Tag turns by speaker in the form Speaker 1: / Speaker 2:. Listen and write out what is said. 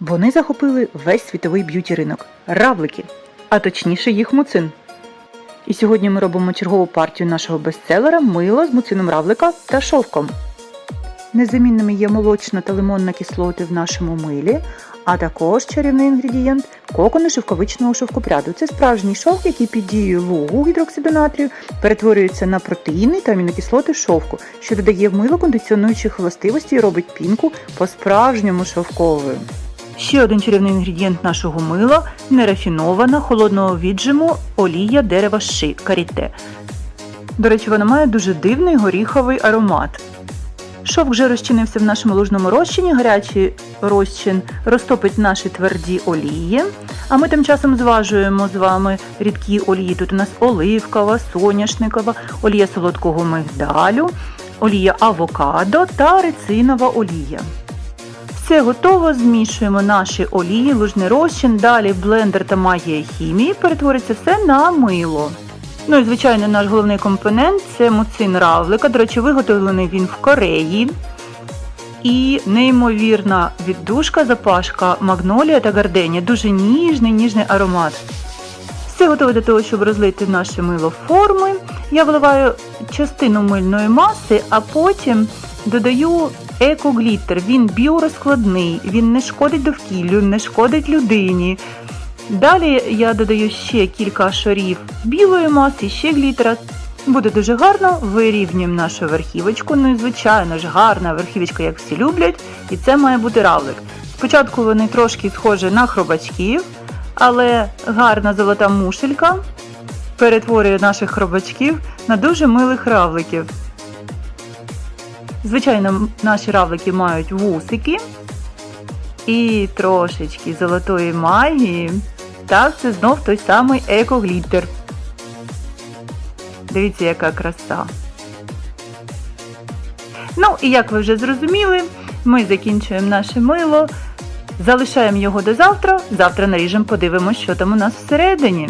Speaker 1: Вони захопили весь світовий б'юті ринок равлики, а точніше їх муцин. І сьогодні ми робимо чергову партію нашого бестселера мило з муцином равлика та шовком. Незамінними є молочна та лимонна кислоти в нашому милі, а також чарівний інгредієнт кокони шовковичного шовкопряду. Це справжній шовк, який під дією лугу гідроксиду натрію перетворюється на протеїни та амінокислоти шовку, що додає в мило кондиціонуючих властивостей і робить пінку по-справжньому шовковою. Ще один чарівний інгредієнт нашого мила нерафінована холодного віджиму олія дерева ши каріте. До речі, вона має дуже дивний горіховий аромат. Шовк вже розчинився в нашому лужному розчині, гарячий розчин розтопить наші тверді олії. А ми тим часом зважуємо з вами рідкі олії. Тут у нас оливкова, соняшникова, олія солодкого мигдалю, олія авокадо та рецинова олія. Все готово, змішуємо наші олії, лужний розчин, далі блендер та магія хімії, перетвориться все на мило. Ну і звичайно, наш головний компонент це муцин равлика. До речі, виготовлений він в Кореї. І неймовірна віддушка, запашка магнолія та гарденія. Дуже ніжний, ніжний аромат. Все готове для того, щоб розлити наше мило форми. Я вливаю частину мильної маси, а потім додаю екогліттер. Він біорозкладний, він не шкодить довкіллю, не шкодить людині. Далі я додаю ще кілька шарів білої маси, ще глітера. Буде дуже гарно, вирівнюємо нашу верхівочку. Ну і звичайно ж, гарна верхівочка, як всі люблять, і це має бути равлик. Спочатку вони трошки схожі на хробачків, але гарна золота мушелька перетворює наших хробачків на дуже милих равликів. Звичайно, наші равлики мають вусики і трошечки золотої магії. Так, це знов той самий екогліттер. Дивіться, яка краса. Ну, і як ви вже зрозуміли, ми закінчуємо наше мило, залишаємо його до завтра. Завтра наріжемо, подивимося, що там у нас всередині.